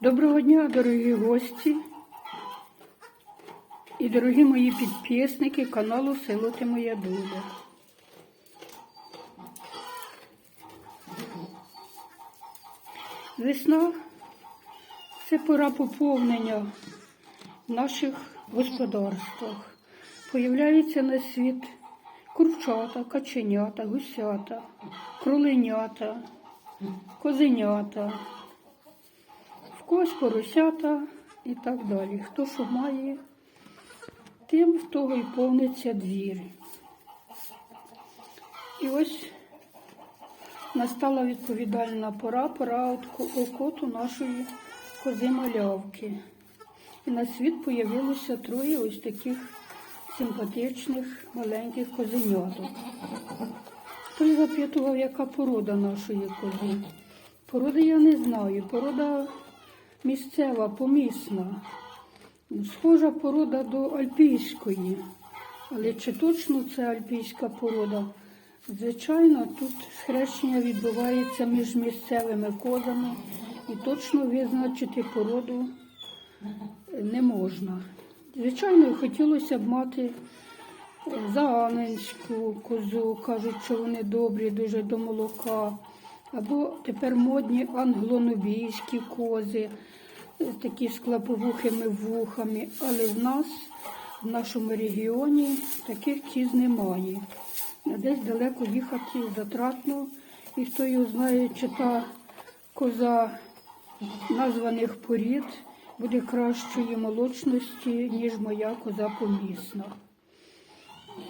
Доброго дня, дорогі гості і дорогі мої підписники каналу Село Ти Моя Доля. Весна це пора поповнення в наших господарствах. Появляються на світ курчата, каченята, гусята, кроленята, козенята когось поросята і так далі. Хто що має, тим в того і повниться двір. І ось настала відповідальна пора, пора окоту нашої кози малявки. І на світ появилося троє ось таких симпатичних маленьких козеняток. Хтось запитував, яка порода нашої кози. Породи я не знаю. Порода місцева, помісна. Схожа порода до альпійської. Але чи точно це альпійська порода? Звичайно, тут схрещення відбувається між місцевими козами і точно визначити породу не можна. Звичайно, хотілося б мати зааненську козу, кажуть, що вони добрі, дуже до молока. Або тепер модні англонобійські кози, е, такі з клаповухими вухами. Але в нас, в нашому регіоні, таких кіз немає. Десь далеко їхати затратно, і хто його знає, чи та коза названих порід буде кращої молочності, ніж моя коза помісна.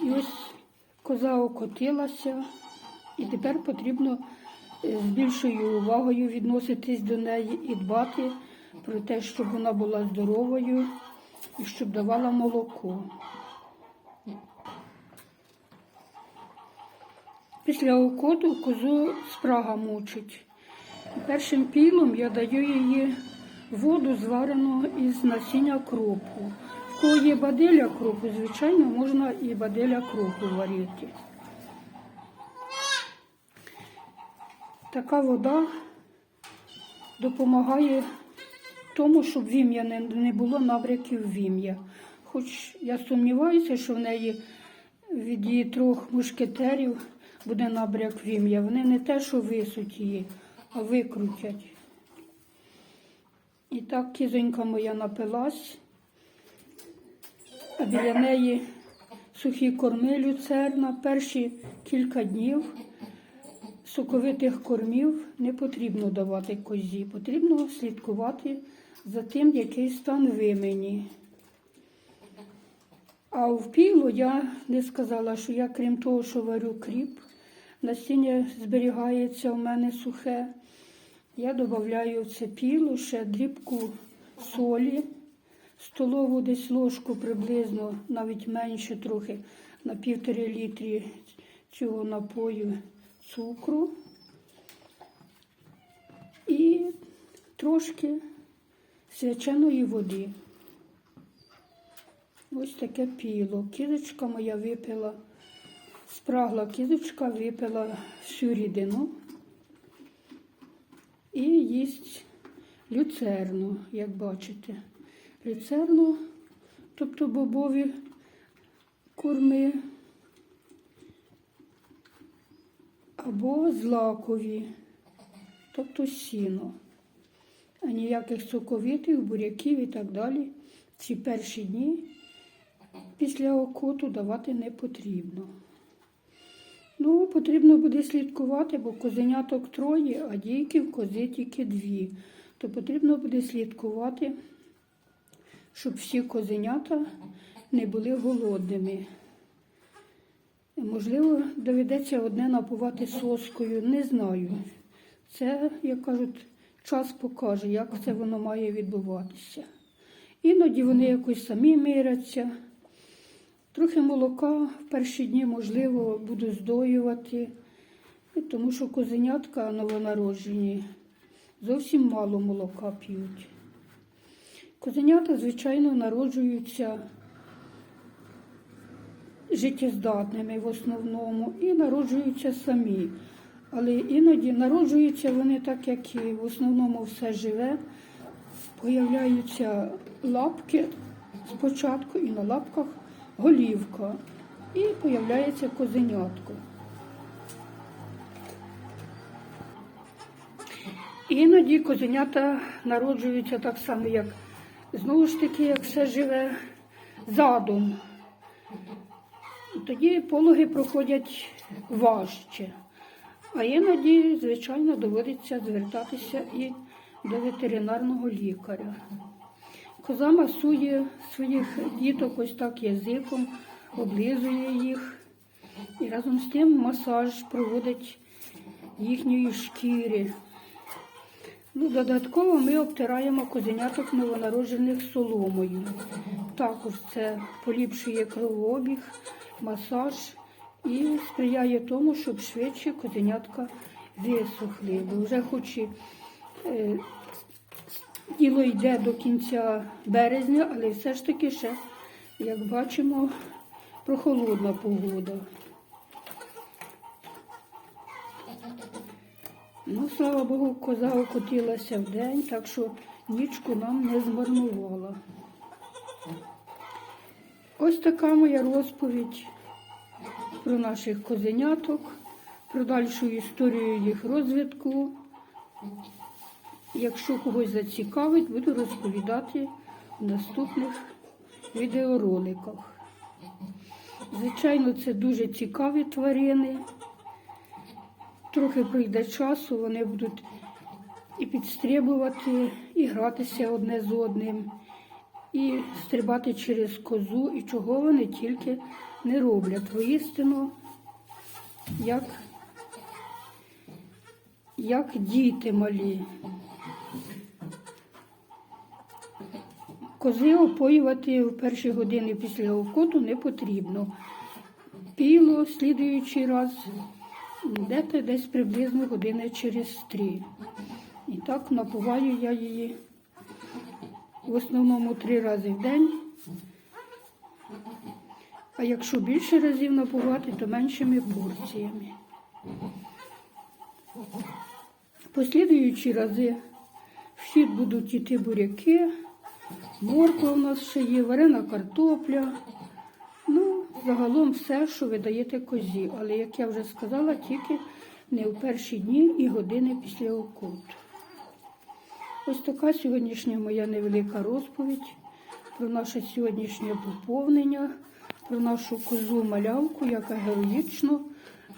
І ось коза окотилася, і тепер потрібно з більшою увагою відноситись до неї і дбати про те, щоб вона була здоровою і щоб давала молоко. Після окоту козу спрага мучить. Першим пілом я даю її воду, зварену із насіння кропу. В кого є баделя кропу, звичайно, можна і баделя кропу варити. Така вода допомагає тому, щоб вім'я не, було набряків вім'я. Хоч я сумніваюся, що в неї від її трьох мушкетерів буде набряк вім'я. Вони не те, що висуть її, а викрутять. І так кізонька моя напилась, а біля неї сухі корми люцерна. Перші кілька днів соковитих кормів не потрібно давати козі, потрібно слідкувати за тим, який стан вимені. А в пілу я не сказала, що я, крім того, що варю кріп, насіння зберігається у мене сухе. Я додаю в це піло ще дрібку солі, столову десь ложку приблизно, навіть менше трохи, на півтори літрі цього напою цукру і трошки свяченої води. Ось таке піло. Кізочка моя випила, спрагла кізочка випила всю рідину і їсть люцерну, як бачите. Люцерну, тобто бобові корми або злакові, тобто сіно. А ніяких соковитих, буряків і так далі ці перші дні після окоту давати не потрібно. Ну, потрібно буде слідкувати, бо козеняток троє, а дійків кози тільки дві. То потрібно буде слідкувати, щоб всі козенята не були голодними. Можливо, доведеться одне напувати соскою, не знаю. Це, як кажуть, час покаже, як це воно має відбуватися. Іноді вони якось самі миряться. Трохи молока в перші дні, можливо, буду здоювати, тому що козенятка новонароджені зовсім мало молока п'ють. Козенята, звичайно, народжуються життєздатними в основному і народжуються самі. Але іноді народжуються вони так, як і в основному все живе, появляються лапки спочатку і на лапках голівка. І появляється козенятко. Іноді козенята народжуються так само, як знову ж таки, як все живе задом. Тоді пологи проходять важче. А іноді, звичайно, доводиться звертатися і до ветеринарного лікаря. Коза масує своїх діток ось так язиком, облизує їх. І разом з тим масаж проводить їхньої шкіри. Ну, додатково ми обтираємо козеняток новонароджених соломою. Також це поліпшує кровообіг, масаж і сприяє тому, щоб швидше козенятка висохли. Бо вже хоч і е, діло йде до кінця березня, але все ж таки ще, як бачимо, прохолодна погода. Ну, слава Богу, коза окотилася в день, так що нічку нам не змарнувала. Ось така моя розповідь про наших козеняток, про дальшу історію їх розвитку. Якщо когось зацікавить, буду розповідати в наступних відеороликах. Звичайно, це дуже цікаві тварини. Трохи пройде часу, вони будуть і підстрибувати, і гратися одне з одним, і стрибати через козу, і чого вони тільки не роблять. Воістину, як, як діти малі. Кози опоювати в перші години після окоту не потрібно. Піло слідуючий раз десь десь приблизно години через три. І так напуваю я її в основному три рази в день. А якщо більше разів напувати, то меншими порціями. Послідуючі рази в хід будуть іти буряки, морква у нас ще є, варена картопля. Загалом все, що ви даєте козі. Але, як я вже сказала, тільки не в перші дні і години після окуту. Ось така сьогоднішня моя невелика розповідь про наше сьогоднішнє поповнення, про нашу козу малявку, яка героїчно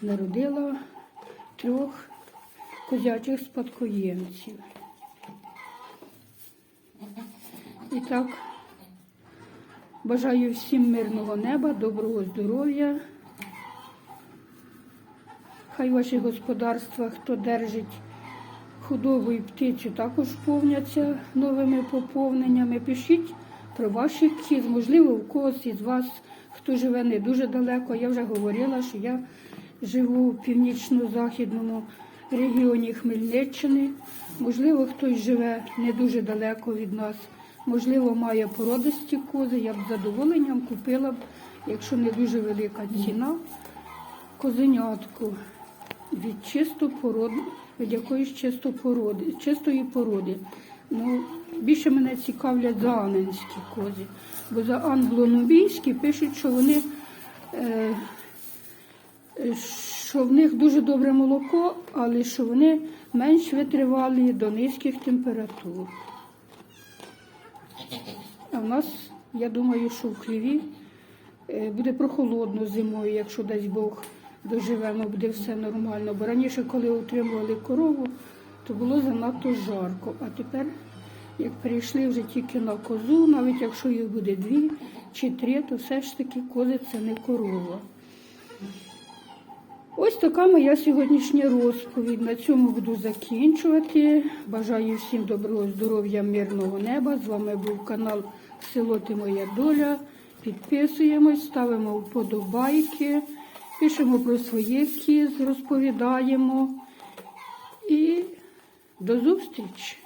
народила трьох козячих спадкоємців. І так, бажаю всім мирного неба, доброго здоров'я. Хай ваші господарства, хто держить худобу і птицю, також повняться новими поповненнями. Пишіть про ваших кіз. Можливо, у когось із вас, хто живе не дуже далеко. Я вже говорила, що я живу в північно-західному регіоні Хмельниччини. Можливо, хтось живе не дуже далеко від нас. Можливо, має породисті кози. Я б з задоволенням купила б, якщо не дуже велика ціна, козенятку від чисто породи, від якоїсь чисто породи, чистої породи. Ну, більше мене цікавлять зааненські кози, бо за англонобійські пишуть, що вони е, що в них дуже добре молоко, але що вони менш витривалі до низьких температур. А в нас, я думаю, що в хліві е, буде прохолодно зимою, якщо дасть Бог доживемо, буде все нормально. Бо раніше, коли утримували корову, то було занадто жарко. А тепер, як перейшли вже тільки на козу, навіть якщо їх буде дві чи три, то все ж таки кози це не корова. Ось така моя сьогоднішня розповідь. На цьому буду закінчувати. Бажаю всім доброго здоров'я, мирного неба. З вами був канал Село Ти Моя Доля. Підписуємось, ставимо вподобайки, пишемо про своє кіз, розповідаємо. І до зустрічі!